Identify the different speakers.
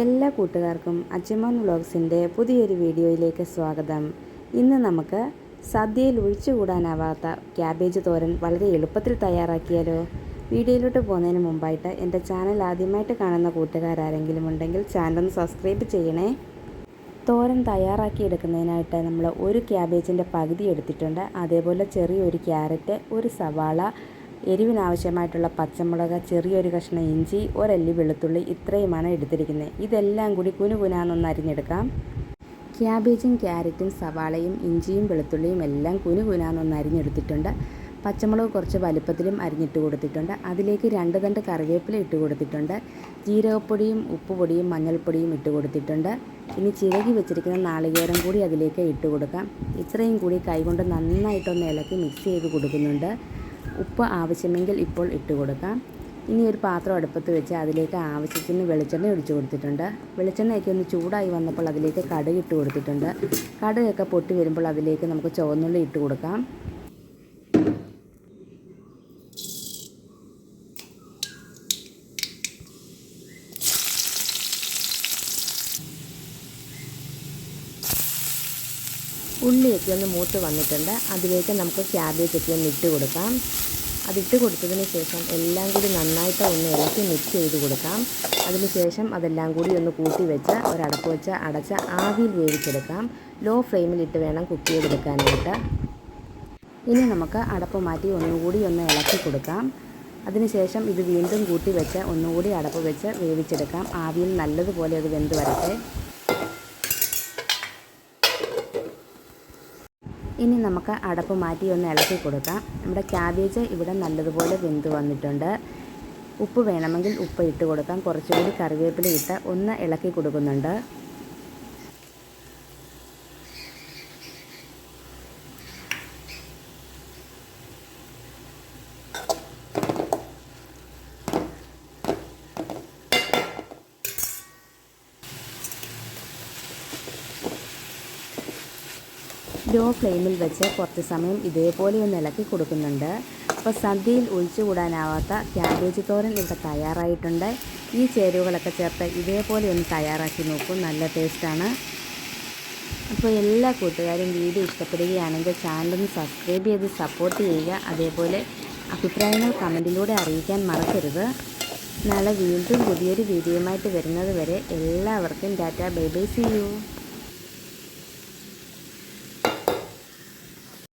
Speaker 1: എല്ലാ കൂട്ടുകാർക്കും അച്ചമോൻ വ്ളോഗ്സിന്റെ പുതിയൊരു വീഡിയോയിലേക്ക് സ്വാഗതം. ഇന്ന് നമുക്ക് സദ്യയിൽ ഒഴിച്ചുകൂടാനാവാത്ത ക്യാബേജ് തോരൻ വളരെ എളുപ്പത്തിൽ തയ്യാറാക്കിയാലോ? വീഡിയോയിലോട്ട് പോകുന്നതിന് മുമ്പായിട്ട് എന്റെ ചാനൽ ആദ്യമായിട്ട് കാണുന്ന കൂട്ടുകാരാരെങ്കിലും ഉണ്ടെങ്കിൽ ചാനൽ ഒന്ന് സബ്സ്ക്രൈബ് ചെയ്യണേ. തോരൻ തയ്യാറാക്കിയെടുക്കുന്നതിനായിട്ട് നമ്മൾ ഒരു ക്യാബേജിന്റെ പകുതി എടുത്തിട്ടുണ്ട്. അതേപോലെ ചെറിയൊരു ക്യാരറ്റ് ഒരു സവാള എരിവിനാവശ്യമായിട്ടുള്ള പച്ചമുളക് ചെറിയൊരു കഷ്ണം ഇഞ്ചി ഒരല്ലി വെളുത്തുള്ളി ഇത്രയുമാണ് എടുത്തിരിക്കുന്നത്. ഇതെല്ലാം കൂടി കുനുകുനാന്നൊന്ന് അരിഞ്ഞെടുക്കാം. ക്യാബേജും ക്യാരറ്റും സവാളയും ഇഞ്ചിയും വെളുത്തുള്ളിയും എല്ലാം കുനുകുനാന്നൊന്ന് അരിഞ്ഞെടുത്തിട്ടുണ്ട്. പച്ചമുളക് കുറച്ച് വലുപ്പത്തിലും അരിഞ്ഞിട്ട് കൊടുത്തിട്ടുണ്ട്. അതിലേക്ക് രണ്ട് തണ്ട് കറിവേപ്പില ഇട്ട് കൊടുത്തിട്ടുണ്ട്. ജീരകപ്പൊടിയും ഉപ്പുപൊടിയും മഞ്ഞൾപ്പൊടിയും ഇട്ട് കൊടുത്തിട്ടുണ്ട്. ഇനി ചിരകി വെച്ചിരിക്കുന്ന നാളികേരം കൂടി അതിലേക്ക് ഇട്ട് കൊടുക്കാം. ഇത്രയും കൂടി കൈകൊണ്ട് നന്നായിട്ടൊന്ന് ഇളക്കി മിക്സ് ചെയ്ത് കൊടുക്കുന്നുണ്ട്. ഉപ്പ് ആവശ്യമെങ്കിൽ ഇപ്പോൾ ഇട്ട് കൊടുക്കാം. ഇനി ഒരു പാത്രം അടുപ്പത്ത് വെച്ച് അതിലേക്ക് ആവശ്യത്തിന് വെളിച്ചെണ്ണ ഒഴിച്ചു കൊടുത്തിട്ടുണ്ട്. വെളിച്ചെണ്ണയൊക്കെ ഒന്ന് ചൂടായി വന്നപ്പോൾ അതിലേക്ക് കടുക് ഇട്ട് കൊടുത്തിട്ടുണ്ട്. കടുകൊക്കെ പൊട്ടി വരുമ്പോൾ അതിലേക്ക് നമുക്ക് ചുവന്നുള്ളി ഇട്ട് കൊടുക്കാം. ഉള്ളിയൊക്കെ ഒന്ന് മൂത്ത് വന്നിട്ടുണ്ട്. അതിലേക്ക് നമുക്ക് ക്യാബേജൊക്കെ ഒന്ന് ഇട്ട് കൊടുക്കാം. അതിട്ട് കൊടുത്തതിന് ശേഷം എല്ലാം കൂടി നന്നായിട്ട് ഒന്ന് ഇളക്കി മിക്സ് ചെയ്ത് കൊടുക്കാം. അതിനുശേഷം അതെല്ലാം കൂടി ഒന്ന് കൂട്ടി വെച്ച് ഒരടപ്പ് വെച്ച് അടച്ച് ആവിയിൽ വേവിച്ചെടുക്കാം. ലോ ഫ്ലെയിമിലിട്ട് വേണം കുക്ക് ചെയ്തെടുക്കാനായിട്ട്. ഇനി നമുക്ക് അടപ്പ് മാറ്റി ഒന്നുകൂടി ഒന്ന് ഇളക്കി കൊടുക്കാം. അതിനുശേഷം ഇത് വീണ്ടും കൂട്ടി വെച്ച് ഒന്നുകൂടി അടപ്പ് വെച്ച് വേവിച്ചെടുക്കാം. ആവിയിൽ നല്ലതുപോലെ അത് വെന്ത് വരട്ടെ. ഇനി നമുക്ക് അടപ്പ് മാറ്റി ഒന്ന് ഇളക്കി കൊടുക്കാം. നമ്മുടെ ക്യാബേജ് ഇവിടെ നല്ലതുപോലെ വെന്ത് വന്നിട്ടുണ്ട്. ഉപ്പ് വേണമെങ്കിൽ ഉപ്പ് ഇട്ട് കൊടുക്കാം. കുറച്ചുകൂടി കറിവേപ്പില ഇട്ട് ഒന്ന് ഇളക്കി കൊടുക്കുന്നുണ്ട്. ലോ ഫ്ലെയിമിൽ വെച്ച് കുറച്ച് സമയം ഇതേപോലെ ഒന്ന് ഇളക്കി കൊടുക്കുന്നുണ്ട്. അപ്പോൾ സദ്യയിൽ ഒഴിച്ചുകൂടാനാവാത്ത ക്യാബേജ് തോരൻ ഇവിടെ തയ്യാറായിട്ടുണ്ട്. ഈ ചേരുവകളൊക്കെ ചേർത്ത് ഇതേപോലെ ഒന്ന് തയ്യാറാക്കി നോക്കും. നല്ല ടേസ്റ്റാണ്. അപ്പോൾ എല്ലാ കൂട്ടുകാരും വീഡിയോ ഇഷ്ടപ്പെടുകയാണെങ്കിൽ ചാനലൊന്ന് സബ്സ്ക്രൈബ് ചെയ്ത് സപ്പോർട്ട് ചെയ്യുക. അതേപോലെ അഭിപ്രായങ്ങൾ കമന്റിലൂടെ അറിയിക്കാൻ മറക്കരുത്. നാളെ വീണ്ടും പുതിയൊരു വീഡിയോയുമായിട്ട് വരുന്നത് വരെ എല്ലാവർക്കും tata bye bye. See you